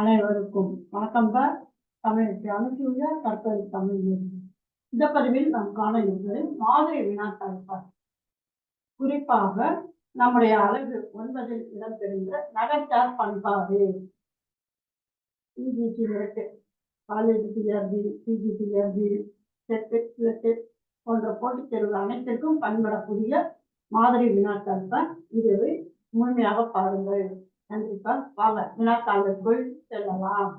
அனைவருக்கும் வணக்கம் தான் தமிழுக்கு அனுப்பியுள்ள கற்பது தமிழ் இந்த பதிவில் நாம் காண இருப்பது மாதிரி வினாத்தாழ்ப்பார் குறிப்பாக நம்முடைய அழகு ஒன்பதில் இடம்பெறுகிற நகைச்சார் பண்பாடு. பிஜிசி இருக்கு. College TRB PG TRB SET போன்ற போட்டித் தேர்வு அனைத்திற்கும் பயன்படக்கூடிய மாதிரி வினாத்தாழ்ப்பார் தான் இதுவை முழுமையாக பாருங்கள். கண்டிப்பா. வாங்க வினாத்தாளுக்குள் செல்லலாம்.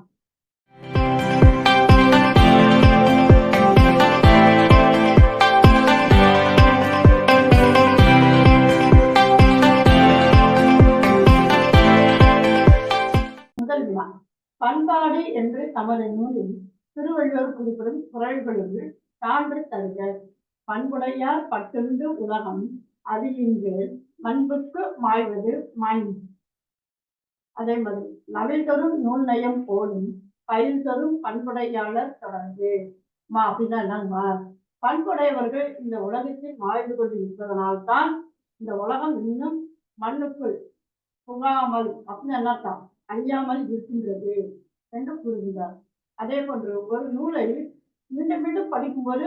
முதல் வினா. பண்பாடு என்று தமது நூலில் திருவள்ளுவர் குறிப்பிடும் குரல்களுள் சான்று தருக. பண்புடையார் பட்டுண்டு உலகம் அது இன்று பண்புக்கு மாய்வது மாய்ந்து அதே மாதிரி நவில் தரும் நூல் நயம் போலும் பயில் தரும் பண்புடையாளர் தொடர்பு. மா அப்படின்னா என்னங்கம்மா? பண்புடையவர்கள் இந்த உலகத்தில் வாழ்ந்து கொண்டு இருப்பதனால்தான் இந்த உலகம் இன்னும் மண்ணுக்குள் புகாமல் அப்படின்னு என்னத்தான் அழியாமல் இருக்கின்றது என்று கூறுகிறார் அதே போன்று ஒரு நூலை மீண்டும் மீண்டும் படிக்கும்போது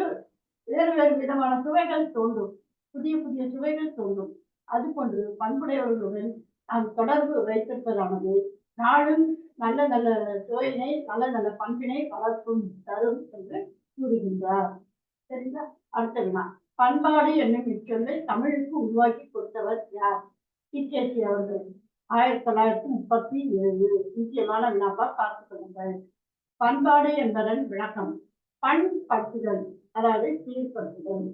வேறு வேறு விதமான சுவைகள் தோன்றும். புதிய புதிய சுவைகள் தோன்றும். அது போன்று பண்புடையவர்களுடன் நாம் தொடர்பு வைத்திருப்பதானது. நாளும் நல்ல நல்ல தொழிலை நல்ல நல்ல பண்பினை வளர்க்கும் தரும் என்று கூறுகின்றார். சரிங்களா? அடுத்த வினா. பண்பாடு என்னும் இச்சொல்லை தமிழுக்கு உருவாக்கி கொடுத்தவர் யார்? டிகேசி அவர்கள். ஆயிரத்தி தொள்ளாயிரத்தி முப்பத்தி ஏழு. முக்கியமான வினாப்பா பார்த்துக்கொள்ளுங்கள் பண்பாடு என்பதன் விளக்கம். பண்படுத்துதல் அதாவது சீர்படுத்துதல்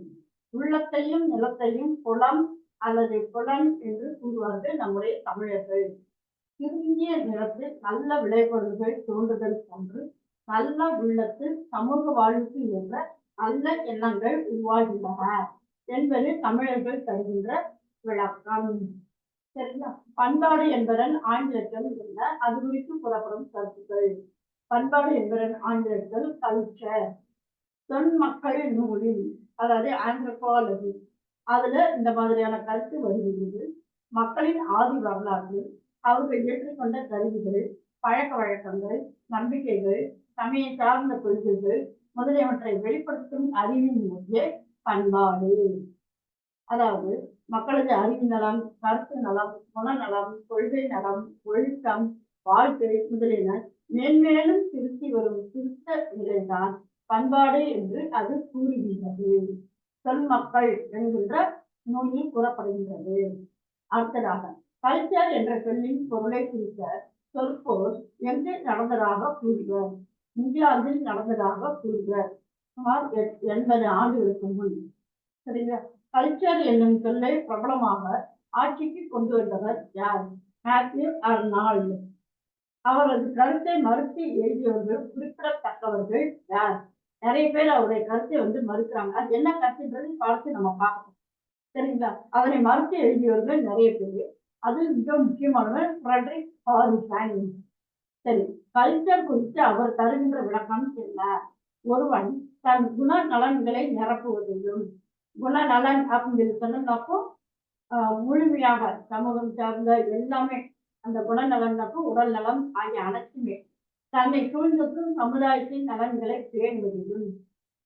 உள்ளத்தையும் நிலத்தையும் குளம் அல்லது புலன் என்று கூறுவார்கள் நம்முடைய தமிழர்கள். சுருங்கிய நிலத்தில் நல்ல விளைபொருள்கள் தோன்றுதல் போன்று நல்ல உள்ளத்தில் சமூக வாழ்வுக்கு ஏற்ற நல்ல எண்ணங்கள் உருவாகின்றன என்பது தமிழர்கள் தருகின்ற விளக்கம். சரிங்களா? பண்பாடு என்பதன் ஆங்கிலத்தில் என்ன அது குறித்து புறப்படும் கருத்துக்கள். பண்பாடு என்பதன் ஆங்கிலத்தில் கல்ச்சர் தொன் மக்கள் நூலில் அதாவது ஆந்த்ரோபாலஜி அதுல இந்த மாதிரியான கருத்து வருகிறது. மக்களின் ஆதி வரலாறு அவர்கள் ஏற்றுக்கொண்ட கருவிகள் பழக்க வழக்கங்கள் நம்பிக்கைகள் சமய சார்ந்த கொள்கைகள் முதலியவற்றை வெளிப்படுத்தும் அறிவின் மத்திய பண்பாடு. அதாவது மக்களது அறிவு நலம் கருத்து நலம் குணநலம் கொள்கை நலம் ஒழுக்கம் வாழ்க்கை முதலியன மேன்மேலும் திருத்தி வரும் திருத்த நிலைதான் பண்பாடு என்று அது கூறுகின்றது. தொன்மக்கள் என்கின்ற நூலில் கூறப்படுகின்றது. அடுத்ததாக கல்ச்சர் என்ற சொல்லின் பொருளை குறித்த சொற்போர் எங்கு நடந்ததாக கூறுவர் இங்கிலாந்தில் நடந்ததாக கூறுவர் சுமார் எட்- எண்பது ஆண்டுகளுக்கு முன். சரிங்களா? கல்ச்சர் என்னும் சொல்லை பிரபலமாக ஆட்சிக்கு கொண்டு வந்தவர் யார்? Matthew Arnold. அவரது கருத்தை மறுத்து எழுதியவர்கள் குறிப்பிடத்தக்கவர்கள் யார்? நிறைய பேர் அவருடைய கருத்தை வந்து மறுக்கிறாங்க. அது என்ன கருத்துன்றது பார்த்து நம்ம பார்க்கணும். சரிங்களா? அதனை மறுத்து எழுதியவர்கள் நிறைய பேர். அது மிக முக்கியமானவர் ஃப்ரெட்ரிக் ஹாரிசன் சரி கல்ச்சர் குறித்து அவர் தருகின்ற விளக்கம் என்ன? ஒருவன் தன் குணநலன்களை நிரப்புவதையும் குணநலன் அப்படின்னு சொன்னப்போ முழுமையாக சமூகம் சார்ந்த எல்லாமே அந்த குணநலனப்போ உடல் நலம் ஆகிய அனைத்துமே. தன்னை சூழ்ந்திருக்கும் சமுதாயத்தின் நலன்களை பேணுவதிலும்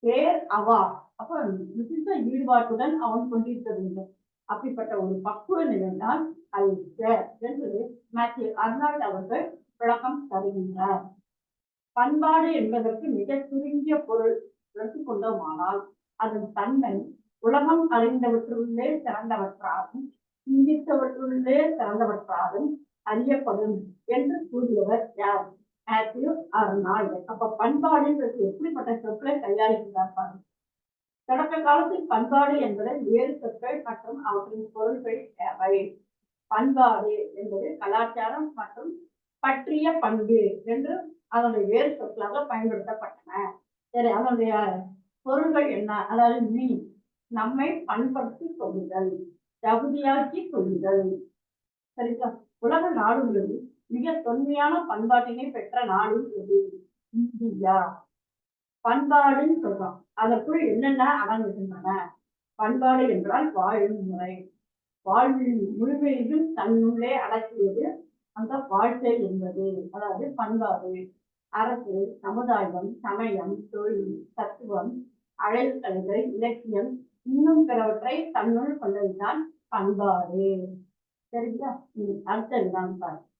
பேர் அவா. அப்போ மிகுந்த ஈடுபாட்டுடன் அவன் கொண்டிருக்க வேண்டும். அப்படிப்பட்ட ஒரு பக்குவ நிலைதான் கல்ச்சர் என்று மேத்யூ அர்னால்ட் அவர்கள் விளக்கம் தருகின்றார். பண்பாடு என்பதற்கு மிக சுருங்கிய பொருள் எடுத்துக்கொண்டோமானால் அதன் தன்மை உலகம் அறிந்தவற்றுள்ளே சிறந்தவற்றாலும் சிந்தித்தவற்றுள்ளே சிறந்தவற்றாலும் அறியப்படும் என்று கூறியவர் யார்? மேத்யூ அர்னால்டு அப்ப பண்பாடுன்றது எப்படிப்பட்ட சொற்களை கையாளுகின்றார் பாருங்க. தொடக்க காலத்தில் பண்பாடு என்பது ஏழு சொற்கள் மற்றும் அவற்றின் பொருள்கள் தேவை பண்பாடு என்பது கலாச்சாரம் மற்றும் பற்றிய பண்பு என்று அதனுடைய வேறு சொற்களாக பயன்படுத்தப்பட்டன. சரி அதனுடைய பொருள்கள் என்ன? அதாவது மீன் நம்மை பண்படுத்தி கொள்ளுதல் தகுதியாக்கி கொள்ளுதல். சரிங்களா? உலக நாடுகளில் மிக தொன்மையான பண்பாட்டினை பெற்ற நாடு எது? இந்தியா. பண்பாடுன்னு சொல்றோம். அதற்குள் என்னென்ன அடங்குகின்றன? பண்பாடு என்றால் வாழும் முறை. வாழ்வின் முழுமையிலும் தன்னுள்ளே அடக்கியது அந்த வாழ்க்கை என்பது. அதாவது பண்பாடு. அரசு சமுதாயம் சமயம் தொழில் தத்துவம் அழகுக்கலைகள் இலக்கியம் இன்னும் பிறவற்றை தன்னுள் கொண்டதுதான் பண்பாடு. சரிங்களா? இனி அடுத்ததுதான் பாரு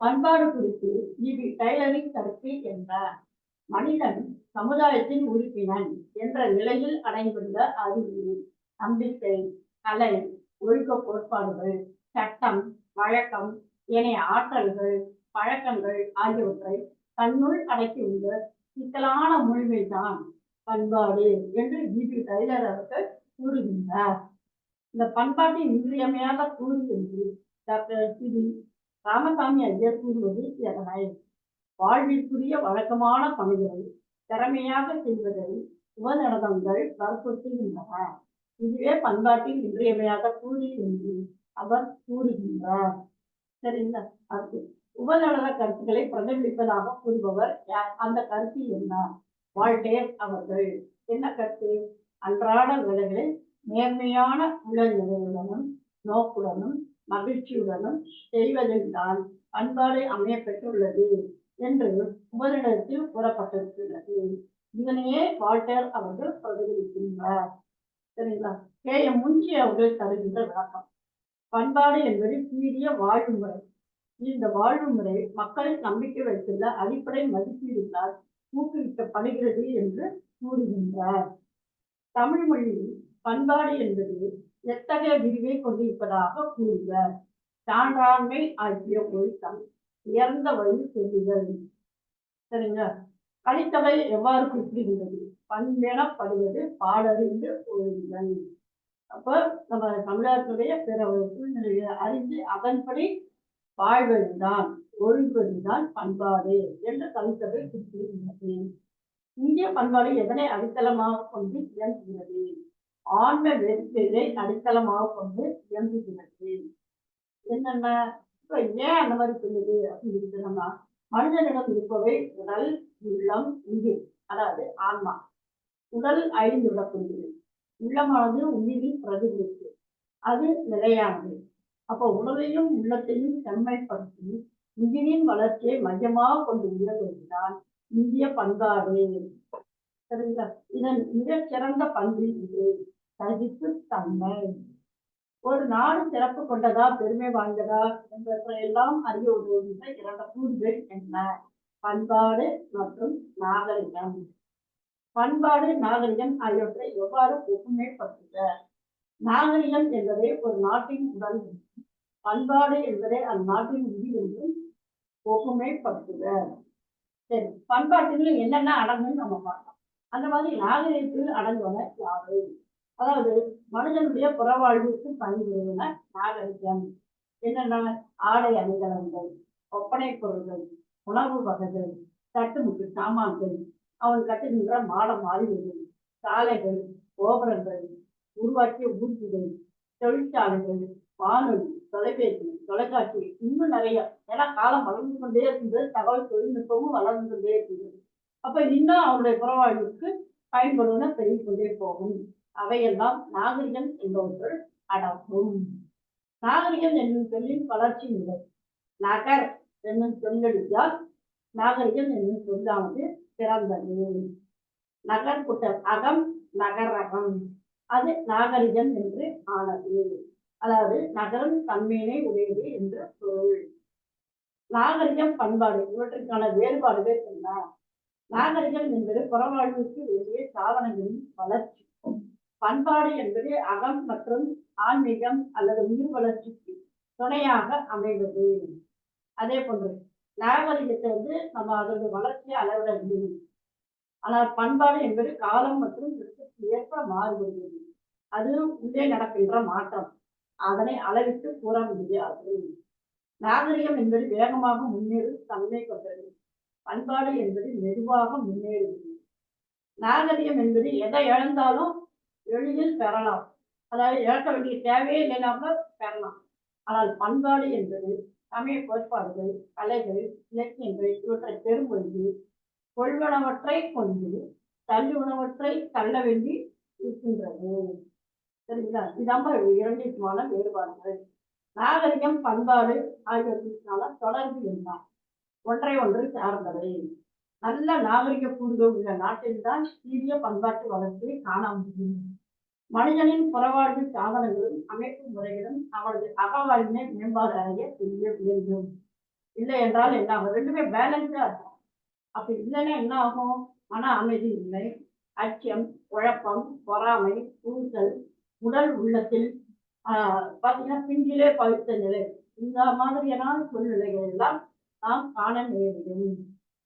பண்பாடு குறித்து இவி டைலரிங் கருத்து என்றார் மனிதன் சமுதாயத்தின் உறுப்பினன் என்ற நிலையில் அடைந்துள்ள அறிவு நம்பிக்கை கலை ஒழுக்க கோட்பாடுகள் சட்டம் வழக்கம் ஏனைய ஆற்றல்கள் பழக்கங்கள் ஆகியவற்றை தன்னுள் அடக்கியுள்ள சிக்கலான முழுமைதான் பண்பாடு என்று ஜிபி டைலர் அவர்கள் கூறுகின்றார். இந்த பண்பாட்டின் இன்றியமையாத கூறு என்று டாக்டர் சி ராமசாமி ஐயர் கூறுவது எதனை வாழ்விற்குரிய வழக்கமான பணிகளை திறமையாக செய்வதை உபநடனங்கள் வற்புறுத்துகின்றன. இதுவே பண்பாட்டின் இன்றியமையாத கூறி என்று அவர் கூறுகின்றார். சரிங்களா அடுத்து. உபநடன கருத்துக்களை பிரதிபலிப்பதாக கூறுபவர் அந்த கருத்து என்ன? வால்டேர் அவர்கள். என்ன கருத்து? அன்றாட வேலைகளை நேர்மையான உடல்நிலையுடனும் நோக்குடனும் மகிழ்ச்சியுடனும் செய்வதில்தான் பண்பாடு அமைய பெற்றுள்ளது என்று உபரிடத்தில் கூறப்பட்டிருக்கிறது இதனையே வால்டர் அவர்கள் பிரதிபலிக்கின்றார். சரிங்களா? கே. எம். முஞ்சி அவர்கள் தருகின்ற விளக்கம். பண்பாடு என்பது சீரிய வாழ்வு முறை இந்த வாழ்வு முறை மக்களின் நம்பிக்கை வைத்துள்ள அடிப்படை மதிப்பீடுகளால் ஊக்குவிக்கப்படுகிறது என்று கூறுகின்றார். தமிழ் மொழியில் பண்பாடு என்பது எத்தகைய விரிவை கொண்டிருப்பதாக கூறுகிறார் சான்றாண்மை ஆகிய ஒழுக்கம் உயர்ந்த வழி சொல்லுதல். சரிங்க. கலித்தொகை எவ்வாறு குறிப்பிடுகின்றது? பண்பெனப்படுவது பாடறிந்து ஒழுகுதல் அப்போ நம்ம தமிழர்களுடைய பிற சூழ்நிலையை அறிந்து அதன்படி வாழ்வதுதான் ஒழுங்குவதுதான் பண்பாடு என்று கலித்தொகை குறிப்பிடுகின்றது. இந்திய பண்பாடு எதனை அடித்தளமாக கொண்டு இயங்குகிறது? ஆன்ம வெறுப்பை அடித்தளமாக கொண்டு இயங்குகிறது. என்னென்ன? இப்ப ஏன் அந்த மாதிரி சொல்லுது அப்படின்னு சொன்னோம்னா மனிதனிடம் இருப்பவை உடல் உள்ளம் உயிர் அதாவது ஆன்மா. உடல் அழிந்து விடக்கூடியது உள்ளமானது உயிரின் பிரதிபலிப்பு. அது நிலையானது. அப்போ உடலையும் உள்ளத்தையும் செம்மைப்படுத்தி உயிரின் வளர்ச்சியை மையமாக கொண்டு இயங்குவதுதான் இந்திய பண்பாடு. சரிங்களா? இதன் மிகச் சிறந்த பங்கு இது. சகிப்பு தன்மை ஒரு நாடு சிறப்பு கொண்டதா பெருமை வாய்ந்ததா என்பவற்றையெல்லாம் அறிய உதவுகின்ற இரண்டு கூறுகள் என்ன? பண்பாடு மற்றும் நாகரிகம். பண்பாடு நாகரிகம் ஆகியவற்றை எவ்வாறு ஒப்புமைப்படுத்துக நாகரிகம் என்பதே ஒரு நாட்டின் உடல் பண்பாடு என்பதே அந்நாட்டின் விதி என்றும் ஒப்புமைப்படுத்துக சரி பண்பாட்டில் என்னென்ன அடங்குன்னு நம்ம பார்க்கலாம். அந்த மாதிரி நாகரிகத்தில் அடங்குவன யாவை அதாவது மனிதனுடைய புறவாழ்வுக்கு பணிபுரிவன நாகரிகம். என்னென்ன ஆடை அணிகலன்கள் ஒப்பனை பொருள்கள் உணவு வகைகள் தட்டுமுட்டு சாமான்கள் அவன் கட்டுகின்ற மாட மாளிகைகள் சாலைகள் கோபுரங்கள் உருவாக்கிய ஊர்திகள் தொழிற்சாலைகள் வானொலி தொலைபேசி தொலைக்காட்சி இன்னும் நிறைய. ஏன்னா காலம் வளர்ந்து கொண்டே இருக்கின்றது தகவல் தொழில்நுட்பமும் வளர்ந்து கொண்டே இருக்கின்றது. அப்ப இன்னும் அவருடைய புறவாழ்வுக்கு பயன்படுவன பெருகிக் கொண்டே போகும். அவையெல்லாம் நாகரிகம் என்பவற்றுள் அடங்கும். நாகரிகம் என்னும் சொல்லின் வளர்ச்சி நிலை. நகர் என்னும் சொல்லெடுத்தால் நாகரிகம் என்னும் சொல்லானது பிறந்தது. நகர் குட்டல் அகம் நகரகம் அது நாகரிகம் என்று ஆனது. அதாவது நகரம் தன்மையினை உடையது என்ற பொருள். நாகரிகம் பண்பாடு இவற்றுக்கான வேறுபாடுகள் என்ன? நாகரிகம் என்பது புறவாழ்வுக்கு வேண்டிய சாதனங்களின் வளர்ச்சி. பண்பாடு என்பது அகம் மற்றும் ஆன்மீகம் அல்லது உயிர் வளர்ச்சிக்கு துணையாக அமைவது அதே போன்று நாகரிகத்தை வந்து நம்ம அதோட வளர்ச்சியை அளவிட முடியும். ஆனால் பண்பாடு என்பது காலம் மற்றும் இடத்திற்கு ஏற்ப மாறுபடுகிறது. அது உள்ளே நடக்கின்ற மாற்றம். அதனை அளவிட்டு கூற முடியாது. நாகரிகம் என்பது வேகமாக முன்னேறும் தன்மை கொண்டது. பண்பாடு என்பது மெதுவாக முன்னேறுகிறது. நாகரிகம் என்பது எதை இழந்தாலும் எளிதில் பெறலாம். அதாவது இழக்க வேண்டிய தேவையே இல்லைனா கூட பெறலாம். ஆனால் பண்பாடு என்பது சமய கோட்பாடுகள் கலைகள் இலக்கியங்கள் இவற்றை பெறும் பொழுது கொள்வனவற்றை கொண்டு தள்ளுவனவற்றை தள்ள வேண்டி இருக்கின்றது. சரிங்களா? இதாம்ப இரண்டிற்குமான வேறுபாடுகள். நாகரிகம் பண்பாடு ஆகியவற்றிற்கான தொடர்பு என்றார் ஒன்றை ஒன்று சார்ந்தவை. நல்ல நாகரிக கூறுகள் உள்ள நாட்டில்தான் சீரிய பண்பாட்டு வளர்ச்சியை காண முடியும். மனிதனின் புறவாழ்வு சாதனங்களும் அமைப்பு முறைகளும் அவரது அகவாழ்வினை மேம்பாடு அடைய செய்ய வேண்டும். இல்லை என்றால் என்ன ஆகும்? ரெண்டுமே பேலன்ஸா இருக்கும். அப்படி இல்லைன்னா என்ன ஆகும்? மன அமைதி இல்லை. அச்சம் குழப்பம் பொறாமை கூச்சல் உடல் உள்ளத்தில் ஆஹ் பார்த்தீங்கன்னா பிஞ்சிலே பழுத்த நிலை. இந்த மாதிரியான சூழ்நிலைகள் எல்லாம் நாம் காண நேரிடும்.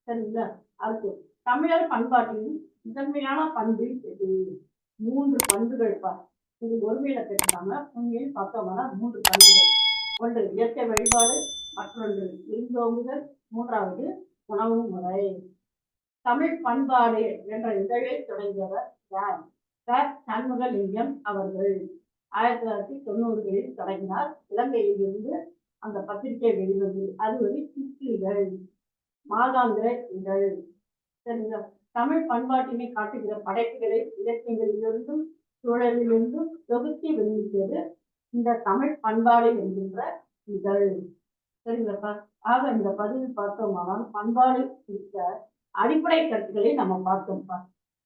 சரிங்களா? அடுத்து தமிழர் பண்பாட்டின் முதன்மையான பண்பு எது? மூன்று பண்புகள் பா இது ஒருமையில கேட்டுட்டாங்க உண்மையில் பக்கமான மூன்று பண்புகள். ஒன்று இயற்கை வழிபாடு. மற்றொன்று இருந்தோங்குதல் மூன்றாவது உணவு முறை. தமிழ் பண்பாடு என்ற இதழை தொடங்கியவர் யார்? க. சண்முகலிங்கம் அவர்கள். ஆயிரத்தி தொள்ளாயிரத்தி தொண்ணூறுகளில் தொடங்கினார். இலங்கையில் இருந்து அந்த பத்திரிகை வெளிவந்தது அது ஒரு சிற்றிதழ் மாதாந்திர இதழ் சரிங்களா தமிழ் பண்பாட்டினை காட்டுகிற படைப்புகளை இலக்கியங்களிலிருந்தும் சூழலிலிருந்தும் தொகுத்தி வெளியிட்டது இந்த தமிழ் பண்பாடு என்கின்ற இதழ் சரிங்களாப்பா ஆக இந்த பதிவில் பார்த்தோமானால் பண்பாடு குறித்த அடிப்படை கருத்துக்களை நம்ம பார்த்தோம்ப்பா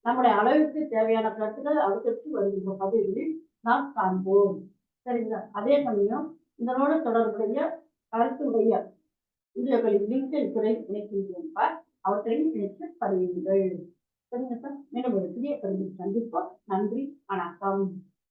நம்முடைய அளவுக்கு தேவையான கருத்துக்கள் அடுத்தடுத்து வருகின்ற பதிவுகளில் நாம் காண்போம். சரிங்களா? அதே சமயம் இதனோடு தொடர்புடைய கருத்துடைய வீடியோக்களின் லிங்கை துறை இணைக்கின்றோம்ப்பா அவற்றையும் இணைத்து சரிங்க சார். மீண்டும் ஒரு புதிய பதிவில் சந்திப்போம். நன்றி. வணக்கம்.